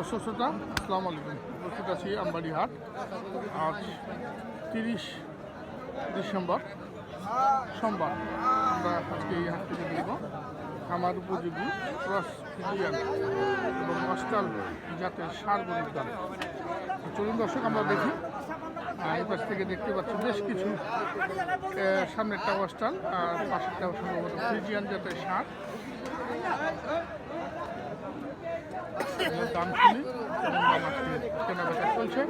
দর্শক শ্রোতা, আসসালামু আলাইকুম। উপস্থিত আছি আমবাড়ি হাট আজ তিরিশ ডিসেম্বর, সোমবার। আমরা আজকে এই হাট থেকে দেখব খামার উপযোগী ক্রস ফিজিয়ান এবং অস্টাল জাতের সার গরুর দাম। চলুন দর্শক, আমরা দেখি। এই পাশ থেকে দেখতে পাচ্ছি বেশ কিছু সামনেরটা অস্টাল আর পাশেরটাও সম্ভবত ফ্রিজিয়ান জাতের সার। দাম শুনি এবং কেনাবেচা চলছে।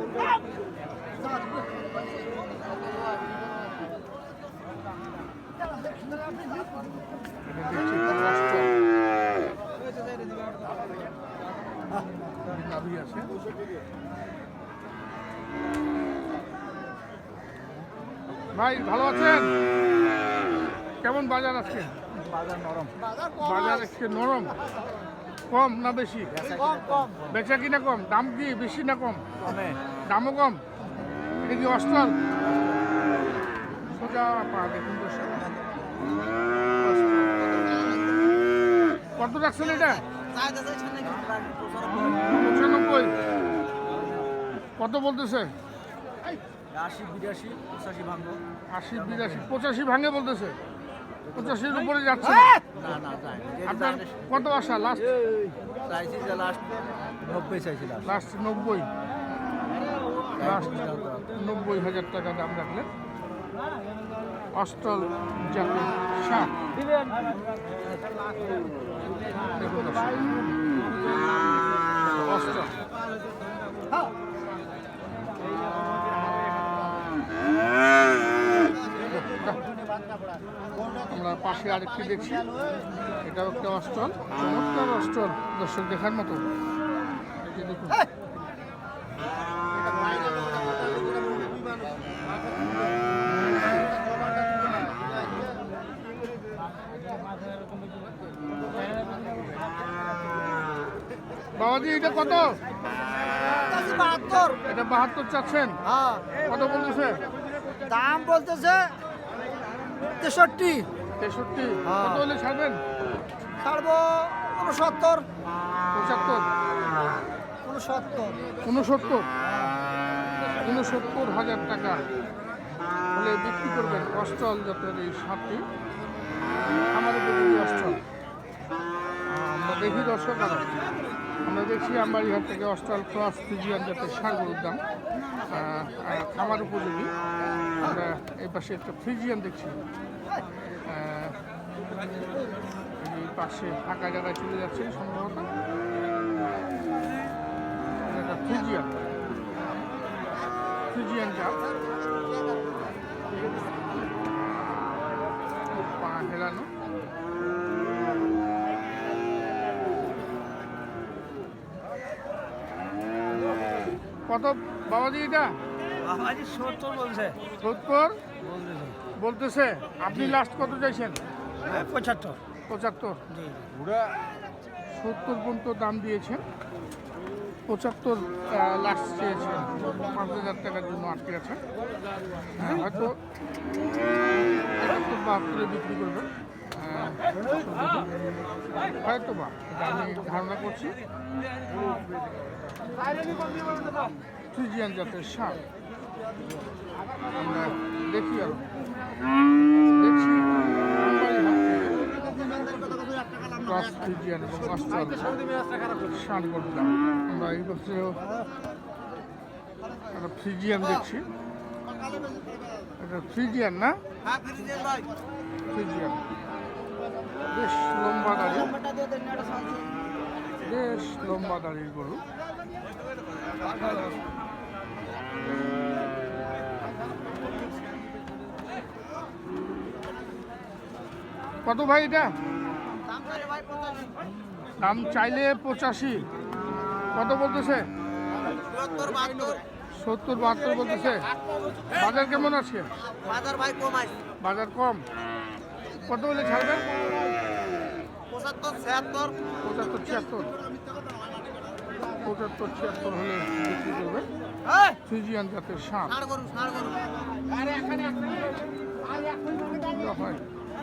আছে ভাই ভালো আছেন? কেমন বাজার আজকে? বাজার নরম। বাজার আজকে নরম। কম না বেশি? কম কম। বেচা কিনা কম? দাম কি বেশি না কম? দামও কম? এটা কি অস্ট্রাল সোজা পা দেখুন কত রাখছেন এটা? পঁচানব্বই। কত বলতেছে? আশি বিরাশি পঁচাশি ভাঙব। আশি বিরাশি পঁচাশি ভাঙে বলতেছে। পঁচাশির উপরে যাচ্ছে। না না যাই আপনার কত আশা লাস্ট চাইছি যে লাস্ট নব্বই চাইছি লাস্ট নব্বই। লাস্ট নব্বই হাজার টাকা দাম রাখলেন। অস্টল শাক অস্টল আমরা পাশে আরেকটি দেখছি। এটাও একটা অস্টল চমৎকার অস্টল দর্শক দেখার মতো। দেখুন। বাবাজি এটা কত? বাহাত্তর। এটা বাহাত্তর চাচ্ছেন? হ্যাঁ। কত বলতেছে? দাম বলতেছে তেষট্টি। তেষট্টি। হ্যাঁ। কত হলে ছাড়বেন? ছাড়বো উনসত্তর পঁচাত্তর উনসত্তর উনসত্তর উনসত্তর হাজার টাকা। হলে বিক্রি করবেন অস্টল জাতের এই সাপটি। আমাদের অস্টল আহ, আমরা দেখি দর্শক আরও আমরা দেখছি আমবাড়িহাট থেকে অস্টল ক্রস ফিজিয়ান জাতের সারগুলোর দাম। খামার উপযোগী। আমরা এই পাশে একটা ফ্রিজিয়ান দেখছি। পাশে ফাঁকা জায়গায় চলে যাচ্ছে সম্ভবত। এটা ফ্রিজিয়ান ফ্রিজিয়ান জাত পা হেলানো। কত বাবাজি এটা? বাবাজি সত্তর বলছে। সত্তর? বলতেছে। আপনি লাস্ট কত চাইছেন? পঁচাত্তর। পঁচাত্তর। সত্তর পর্যন্ত দাম দিয়েছেন। পঁচাত্তর লাস্ট চেয়েছেন পাঁচ হাজার টাকার জন্য আটকে আছে। হ্যাঁ, হয়তো একাত্তর বাহাত্তরে বিক্রি করবেন। হয়তো বা। আমি ধারণা করছি। ফ্রিজিয়ান জাতের সাপ আমরা দেখি আরও। দেখছি ক্রস এবং অস্ট্রাল ষাট করলাম আমরা এই বছরেও একটা ফ্রিজিয়ান দেখছি। এটা ফ্রিজিয়ান না? ফ্রিজিয়ান বেশ লম্বা দাড়ি। বেশ লম্বা দাড়ির গরু। কত ভাই এটা? দাম চাইলে পঁচাশি। কত বলতেছে? সত্তর বাহাত্তর বলতেছে। বাজার কেমন আছে? বাজার ভাই কম আছে। বাজার কম? কত হলে ছাড়বেন পঁচাত্তর ছিয়াত্তর। পঁচাত্তর ছিয়াত্তর। পঁচাত্তর ছিয়াত্তর হলে বিক্রি করবেন হ্যাঁ ফ্রিজিয়ান জাতের সাপ হয়। সাপ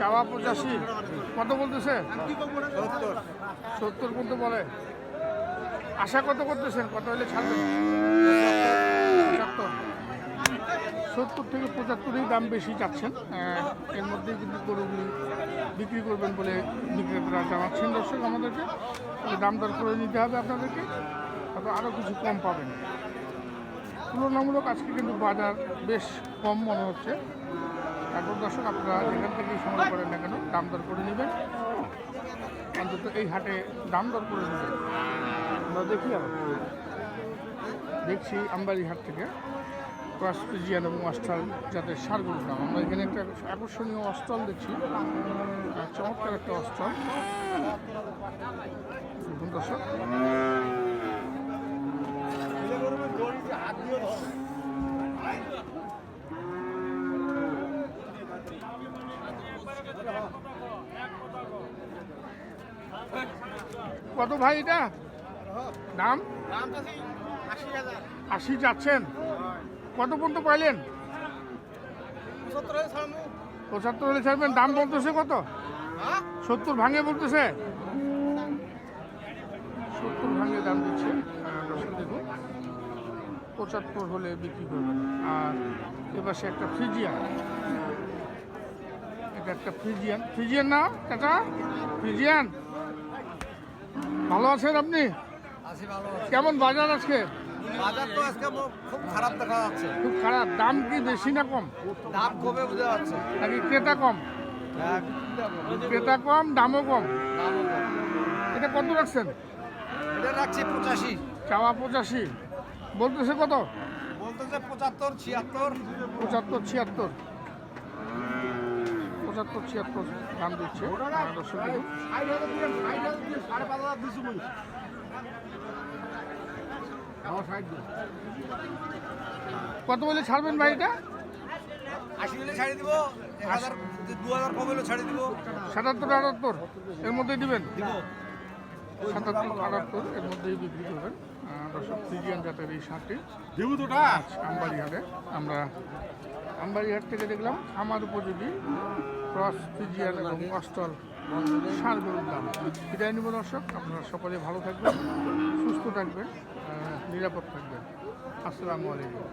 চাওয়া পঁচাশি। কত বলতেছে? সত্তর। পর্যন্ত বলে। আশা কত করতেছেন? কত হলে ছাড়বেন? পঁচাত্তর। সত্তর থেকে পঁচাত্তরই দাম বেশি চাচ্ছেন। এর মধ্যেই কিন্তু গরুগুলি বিক্রি করবেন বলে বিক্রেতারা জানাচ্ছেন। দর্শক আমাদেরকে দাম দর করে নিতে হবে আপনাদেরকে। তবে আরও কিছু কম পাবেন। তুলনামূলক আজকে কিন্তু বাজার বেশ কম মনে হচ্ছে। তারপর দর্শক আপনারা এখান থেকেই সংগ্রহ করেন না কেন, দাম দর করে নেবেন। অন্তত এই হাটে দাম দর করে নেবেন। আমরা দেখি দেখছি আমবাড়ি হাট থেকে ক্রস পিজিয়ান এবং অস্ট্রাল যাতে সারগুলোর দাম। আমরা এখানে একটা আকর্ষণীয় অস্ট্রাল দেখছি। চমৎকার একটা অস্ট্রাল দর্শক। কত ভাই এটা? দাম? আশি যাচ্ছেন। কত পর্যন্ত পাইলেন? পঁচাত্তর হলে ছাড়বেন। দাম বলতেছে কত? সত্তর ভাঙে বলতেছে। সত্তর ভাঙে দাম দিচ্ছে। পঁচাত্তর হলে বিক্রি করবেন। আর এপাশে একটা ফ্রিজিয়ান। এটা একটা ফ্রিজিয়ান। ফ্রিজিয়ান না এটা ফ্রিজিয়ান। ভালো আছেন আপনি? কেমন বাজার আজকে? বাজার তো আজকে খুব খারাপ দেখা যাচ্ছে। খুব খারাপ। দাম কি বেশি না কম? দাম কমে বোঝা যাচ্ছে। নাকি ক্রেতা কম? হ্যাঁ, ক্রেতা কম দামও কম। দামও কম। এটা কত রাখছেন? এটা রাখছি পঁচাশি। চাওয়া পঁচাশি। বলতেছে কত? বলতেছে পঁচাত্তর ছিয়াত্তর। পঁচাত্তর ছিয়াত্তর। পঁচাত্তর ছিয়াত্তর দাম দিচ্ছে। দর্শক। কত বলে ছাড়বেন ভাই এটা? আশি হলে ছাড়ি দিব এক হাজার দু হাজার কম হলে ছাড়ি দিব। সাতাত্তর আটাত্তর এর মধ্যেই দিবেন? দিব। সাতাত্তর আটাত্তর এর মধ্যেই বিক্রি করবেন। দর্শক ফ্রিজিয়ান জাতের এই আমবাড়িহাটে আমরা আমবাড়িহাট থেকে দেখলাম আমার উপযোগী ক্রস ফিজিয়ান এবং অস্টল সার গরুর দাম। বিদায় নিব দর্শক আপনারা সকলে ভালো থাকবেন সুস্থ থাকবেন নিরাপদ থাকবেন। আসসালামু আলাইকুম।